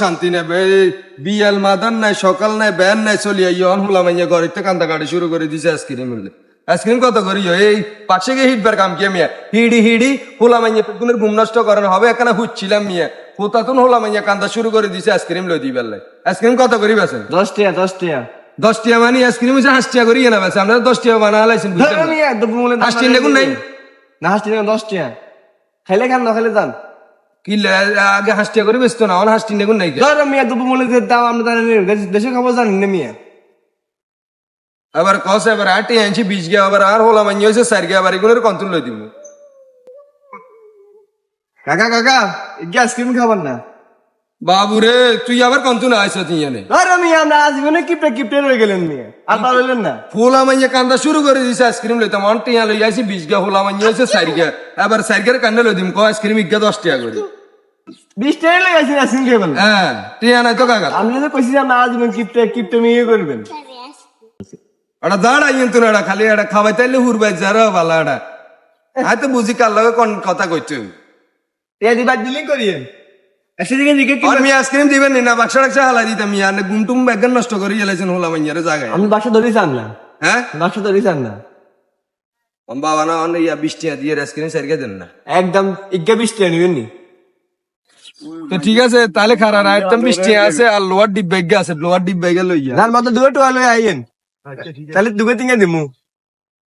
শান্তি নেবে। বিয়াল মাদান নাই সকাল নাই ব্যান নাই চলিয়া ইয়ন হুলা মাইয়া ঘরেতে কান্দা কাটি শুরু করে দিছে আইসক্রিম মিললে আইসক্রিম কত করি এই পাশে গিয়ে হিটবার কাম কে মিয়া হিডি হিডি হুলা মাইয়া ঘুম নষ্ট করেন হবে এখানে হুচ্ছিলাম মিয়া। কোথাতুন হুলা মাইয়া কান্দা শুরু করে দিছে আইসক্রিম লই দিবার লাই। আইসক্রিম কত করি বেছেন দশ টাকা দশ টাকা দশ টাকা মানে আইসক্রিম হচ্ছে হাঁস টাকা করি না বেছে আমরা দশ টাকা বানা হালাইছেন হাঁস টিন দেখুন নাই? না হাঁস দশ টাকা খাইলে খান না খাইলে যান। কি আগে হাঁস টাকা করে বেচতো না আমার হাঁস টিন দেখুন নাই ধরো মিয়া দ্রব্য মূল্যের দাম আমরা জানি না। দেশ- খবর জানেন না মিয়া। আবার কস এবার আটি আনছি বিশ গে আবার আর হলা মাইয়া হয়েছে চার গে আবার এগুলোর কন্ট্রোল লই দিব কাকা কাকা গ্যাস আইসক্রিম খাবার না? বাবু রে তুই আবার কন্ট্রোল আইছ তুই এনে। ধরো মিয়া আমরা আজীবনে কিপটে কিপটে রয়ে গেলেন মিয়া। আর পারলেন না। ফুলা মাইয়া কান্দা শুরু করে দিছে আইসক্রিম লইতাম। অন টিয়া লই আইছি বিশ গে হলা মাইয়া হয়েছে চার গে। আবার চার গে কান্দা লই দিম ক আইসক্রিম ইগা দশ টাকা করে। বিশ টাকা হ্যাঁ টিয়া নাই তো কাকা আমি তো কইছি যে আমরা আজীবন কিপটে কিপটে মিয়ে করবেন। ওটা দাঁড়া ইয়েন এটা খালি এটা খাওয়াই তাইলে হুরবাই যারা ভালো এটা আই তো বুঝি কার লগে কোন কথা কইছো টিয়া দিবার করিয়েন আইসক্রিম দিবেন না বাক্সা টাক্সা হালাই দিতাম মিয়া গুমটুম ব্যাগান নষ্ট করে গেলেছেন হলা মাইয়ারে জায়গায় আমি ধরেই চান না। হ্যাঁ? ধরেই চান না। বাবা না অন্য ইয়া বৃষ্টি দিয়ে আইসক্রিম সারিয়ে দেন না। একদম ইজ্ঞা বিশ টাকা নিবেন নি। তো ঠিক আছে তাহলে খারাপ একদম মিষ্টি আছে আর লোয়ার ডিপ ব্যাগ আছে লোয়ার ডিপ ব্যাগে লইয়া। যার মতো দুটো টোয়া লয়ে আইয়েন। তাহলে দুটো তিনকে দিমু।